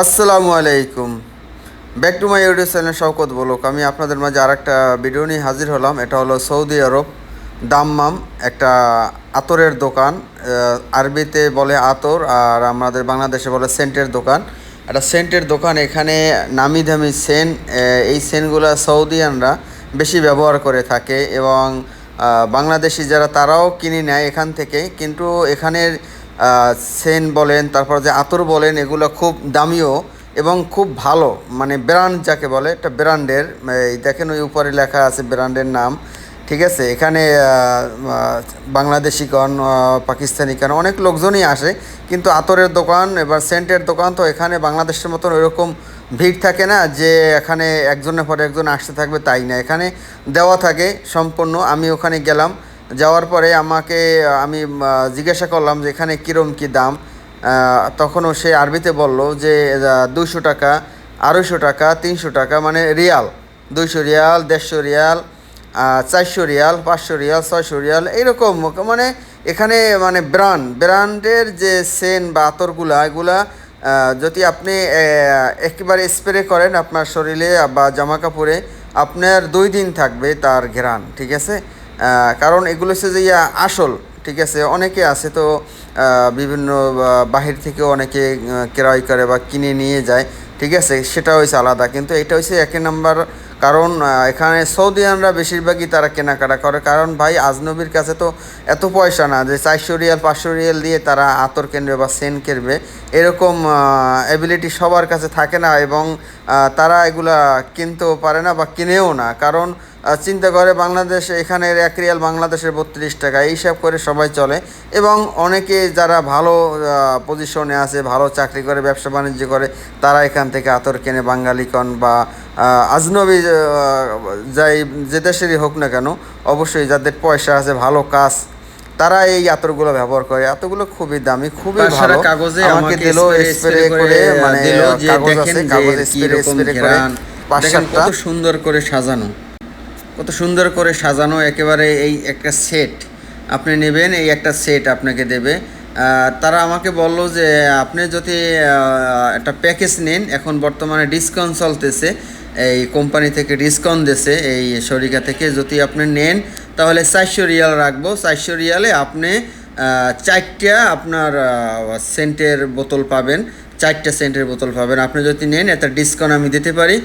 আসসালামু আলাইকুম। Back to my YouTube channel Shawkat বলুক। আমি আপনাদের মাঝে আর একটা ভিডিও নিয়ে হাজির হলাম। এটা হলো সৌদি আরব দাম্মাম একটা আতরের দোকান। আরবিতে বলে আতর আর আমাদের বাংলাদেশে বলে সেন্টের দোকান। একটা সেন্টের দোকান, এখানে নামি দামি সেন্ট এই সেন্টগুলো সৌদিয়ানরা বেশি ব্যবহার করে থাকে এবং বাংলাদেশি যারা তারাও কিনে নেয় এখান থেকে। কিন্তু এখানের সেন বলেন, তারপর যে আতর বলেন, এগুলো খুব দামিও এবং খুব ভালো মানে ব্র্যান্ড যাকে বলে, একটা ব্র্যান্ডের, এই দেখেন ওই উপরে লেখা আছে ব্র্যান্ডের নাম, ঠিক আছে? এখানে বাংলাদেশিগণ পাকিস্তানিগণ, অনেক লোকজনই আসে, কিন্তু আতরের দোকান, এবার সেন্টের দোকান, তো এখানে বাংলাদেশের মতন ওইরকম ভিড় থাকে না যে এখানে একজনের পরে একজন আসতে থাকবে, তাই না? এখানে দেওয়া থাকে সম্পূর্ণ, আমি ওখানে গেলাম যাওয়ার পরে আমাকে, আমি জিজ্ঞাসা করলাম যে এখানে কীরম কী দাম। তখনও সে আরবিতে বলল যে দুশো টাকা, আড়াইশো টাকা, তিনশো টাকা মানে রিয়াল। দুইশো রিয়াল, দেড়শো রিয়াল চারশো রিয়াল, পাঁচশো রিয়াল, ছয়শো রিয়াল এইরকম মানে এখানে মানে ব্র্যান্ড, ব্র্যান্ডের যে সেন বা আতরগুলা, এগুলা যদি আপনি একেবারে স্প্রে করেন আপনার শরীরে বা জামা কাপড়ে, আপনার দুই দিন থাকবে তার ঘেরান, ঠিক আছে? কারণ এগুলো হচ্ছে যে ইয়া আসল, ঠিক আছে? অনেকে আছে তো বিভিন্ন বাহির থেকে অনেকে ক্রয় করে বা কিনে নিয়ে যায়, ঠিক আছে? সেটা হয়েছে আলাদা। কিন্তু এটা হচ্ছে এক নাম্বার কারণ এখানে সৌদিয়ানরা বেশিরভাগই তারা কেনাকাটা করে। কারণ ভাই, আজনবীর কাছে তো এত পয়সা না যে চারশো রিয়াল, পাঁচশো রিয়াল দিয়ে তারা আতর কিনবে বা সেন কিনবে। এরকম অ্যাবিলিটি সবার কাছে থাকে না এবং তারা এগুলা কিনতেও পারে না বা কিনেও না। কারণ চিন্তা করে বাংলাদেশ এখানের এক রিয়াল বাংলাদেশের বত্রিশ টাকা, এই হিসাব করে সবাই চলে। এবং অনেকে যারা ভালো পজিশনে আছে, ভালো চাকরি করে, ব্যবসা বাণিজ্য করে, তারা এখান থেকে আতর কেনে বাঙালিকন বা আজনবী যাই যে দেশেরই হোক না কেন, অবশ্যই যাদের পয়সা আছে, ভালো কাজ তারা এই আতরগুলো ব্যবহার করে। এতগুলো খুবই দামি খুবই ভালো। কাগজে আমাকে দিল স্প্রে করে মানে দিল যে কাগজ দেখেন আছে কাগজে স্প্রে স্প্রে করে। দেখেন কত সুন্দর করে সাজানো। কত সুন্দর করে সাজানো একেবারে এই একটা সেট আপনি নেবেন এই একটা সেট আপনাকে দেবে। তারা আমাকে বলল যে আপনি যদি একটা প্যাকেজ নেন এখন বর্তমানে ডিসকাউন্ট চলতেছে। এই কোম্পানি থেকে ডিসকাউন্ট দিয়েছে এই শরিকা থেকে। যদি আপনি নেন তাহলে চারশো রিয়াল রাখব। চারশো রিয়ালে আপনি চারটে আপনার সেন্টের বোতল পাবেন। চারটা সেন্টের বোতল পাবেন। আপনি যদি নেন একটা ডিসকাউন্ট আমি দিতে পারি।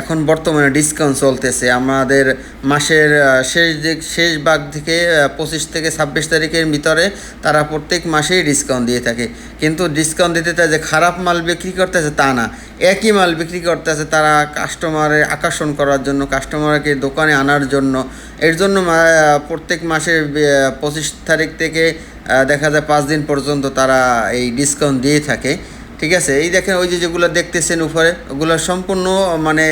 এখন বর্তমানে ডিসকাউন্ট চলতেছে। আমাদের মাসের শেষ দিক, শেষ ভাগ থেকে পঁচিশ থেকে ছাব্বিশ তারিখের ভিতরে তারা প্রত্যেক মাসেই ডিসকাউন্ট দিয়ে থাকে। কিন্তু ডিসকাউন্ট দিতে চায় যে খারাপ মাল বিক্রি করতেছে তা না। একই মাল বিক্রি করতেছে তারা কাস্টমারের আকর্ষণ করার জন্য কাস্টমারকে দোকানে আনার জন্য। এর জন্য প্রত্যেক মাসের পঁচিশ তারিখ থেকে দেখা যায় পাঁচ দিন পর্যন্ত তারা এই ডিসকাউন্ট দিয়ে থাকে। ঠিক আছে? এই দেখেন ওই যে যেগুলো দেখতেছেন উপরে, ওগুলো সম্পূর্ণ মানে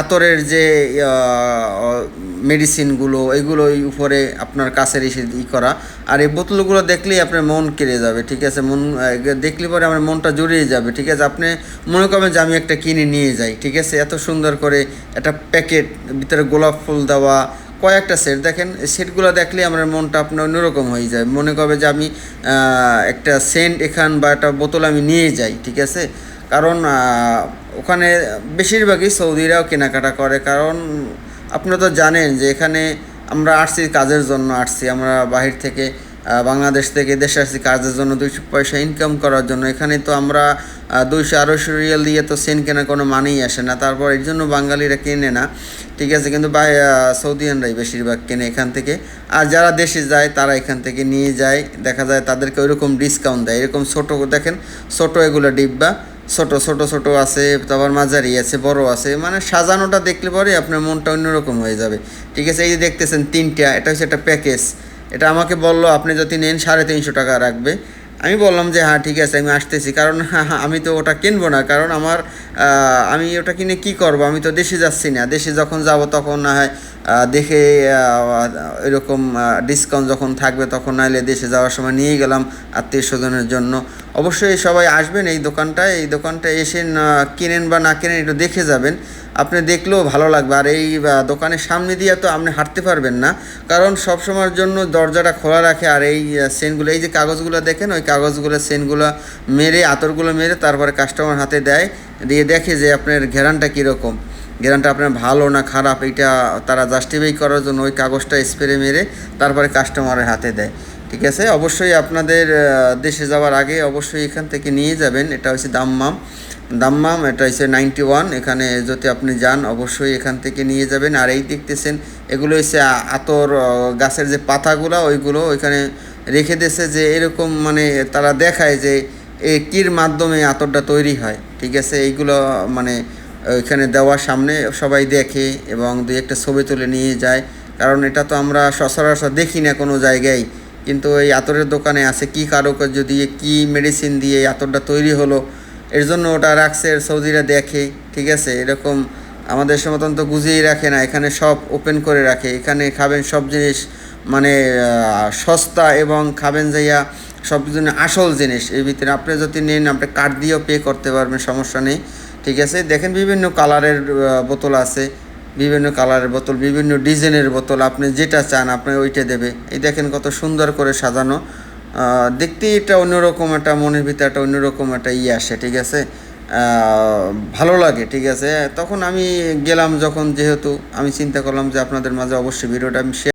আতরের যে মেডিসিনগুলো এগুলো ওই উপরে আপনার কাছের এসে ই করা। আর এই বোতলগুলো দেখলেই আপনার মন কেড়ে যাবে, ঠিক আছে? মন দেখলে পরে আমার মনটা জড়িয়ে যাবে, ঠিক আছে? আপনি মনে করবেন যে আমি একটা কিনে নিয়ে যাই, ঠিক আছে? এত সুন্দর করে একটা প্যাকেট, ভিতরে গোলাপ ফুল দেওয়া কয়েকটা সেট দেখেন সেটগুলো দেখলে আমার মনটা আপনার অন্যরকম হয়ে যায়। মনে করবে যে আমি একটা সেন্ট এখান বা একটা বোতল আমি নিয়ে যাই, ঠিক আছে? কারণ ওখানে বেশিরভাগই সৌদিরাও কেনাকাটা করে। কারণ, আপনারা তো জানেন যে এখানে আমরা আসছি কাজের জন্য, আসছি আমরা বাহির থেকে বাংলাদেশ থেকে দেশে আসছি কাজের জন্য, দুইশো পয়সা ইনকাম করার জন্য। এখানে তো আমরা দুইশো আড়াইশো রিয়াল দিয়ে তো সেন কেনার কোনো মানেই আসে না। তারপর এর জন্য বাঙালিরা কেনে না। ঠিক আছে, কিন্তু বাই সৌদিয়ানরাই বেশিরভাগ কেনে এখান থেকে। আর যারা দেশে যায়, তারা এখান থেকে নিয়ে যায়। দেখা যায় তাদেরকে ওইরকম ডিসকাউন্ট দেয়। এরকম ছোটো, দেখেন, ছোটো এগুলো ডিব্বা। ছোট ছোট ছোট আছে, তারপর মাঝারি আছে, বড় আছে। মানে সাজানোটা দেখলে পরে আপনার মনটা অন্যরকম হয়ে যাবে। ঠিক আছে, এই যে দেখতেছেন তিনটা, এটা হচ্ছে একটা প্যাকেজ। এটা আমাকে বলল, আপনি যদি নেন, সাড়ে তিনশো টাকা রাখবে। আমি বললাম যে হ্যাঁ ঠিক আছে আমি আসতেছি। কারণ হ্যাঁ হ্যাঁ, আমি তো ওটা কিনবো না। কারণ আমার আমি ওটা কিনে কি করব? আমি তো দেশে যাচ্ছি না। দেশে যখন যাব তখন না হয় দেখে এরকম ডিসকাউন্ট যখন থাকবে, তখন নাইলে দেশে যাওয়ার সময় নিয়ে গেলাম আত্মীয় স্বজনের জন্য। অবশ্যই সবাই আসবেন এই দোকানটায়, এই দোকানটা এসে কিনেন বা না কিনেন একটু দেখে যাবেন। আপনি দেখলেও ভালো লাগবে। আর এই দোকানের সামনে দিয়ে তো আপনি হাঁটতে পারবেন না। কারণ সব সময়ের জন্য দরজাটা খোলা রাখে আর এই সেনগুলো এই যে কাগজগুলো দেখেন, ওই কাগজগুলো সেনগুলো মেরে, আতরগুলো মেরে তারপরে কাস্টমার হাতে দেয়। দিয়ে দেখে যে আপনার ঘেরানটা কীরকম। ঘেরানটা আপনার ভালো না খারাপ এটা তারা জাস্টিফাই করার জন্য ওই কাগজটা স্প্রে মেরে তারপরে কাস্টমারের হাতে দেয়। ঠিক আছে? অবশ্যই আপনাদের দেশে যাওয়ার আগে অবশ্যই এখান থেকে নিয়ে যাবেন। এটা হচ্ছে দাম্মাম। দাম্মাম, এটা হচ্ছে নাইনটি ওয়ান এখানে যদি আপনি যান, অবশ্যই এখান থেকে নিয়ে যাবেন। আর এই দেখতেছেন, এগুলো হচ্ছে আতর গাছের যে পাতাগুলো, ওইগুলো ওইখানে রেখে দিয়েছে যে এরকম মানে তারা দেখায় যে এ কির মাধ্যমে আতরটা তৈরি হয়। ঠিক আছে? এইগুলো মানে ওইখানে দেওয়ার সামনে সবাই দেখে এবং দুই একটা ছবি তুলে নিয়ে যায়। কারণ এটা তো আমরা সচরাচর দেখি না কোনো জায়গায়। কিন্তু এই আতরের দোকানে আছে, কি কারুকার্য দিয়ে, কি মেডিসিন দিয়ে এই আতরটা তৈরি হলো? এর জন্য ওটা রাখছে, সৌদিরা দেখে, ঠিক আছে? এরকম আমাদের মতন তো গুছিয়েই রাখে না, এখানে সব ওপেন করে রাখে। এখানে খাবেন সব জিনিস মানে সস্তা এবং খাবেন যাইয়া সব জন্য আসল জিনিস। এর ভিতরে আপনি যদি নেন, আপনি কার্ড দিয়েও পে করতে পারবেন, সমস্যা নেই। ঠিক আছে? দেখেন বিভিন্ন কালারের বোতল আছে বিভিন্ন কালারের বোতল বিভিন্ন ডিজাইনের বোতল আপনি যেটা চান আপনি ওইটা দেবে। এই দেখেন কত সুন্দর করে সাজানো। আহ, দেখতেই এটা অন্যরকম একটা মনের ভিতরে একটা অন্যরকম একটা ইয়ে আসে ঠিক আছে? ভালো লাগে ঠিক আছে? তখন আমি গেলাম যখন যেহেতু আমি চিন্তা করলাম যে আপনাদের মাঝে অবশ্যই ভিডিওটা আমি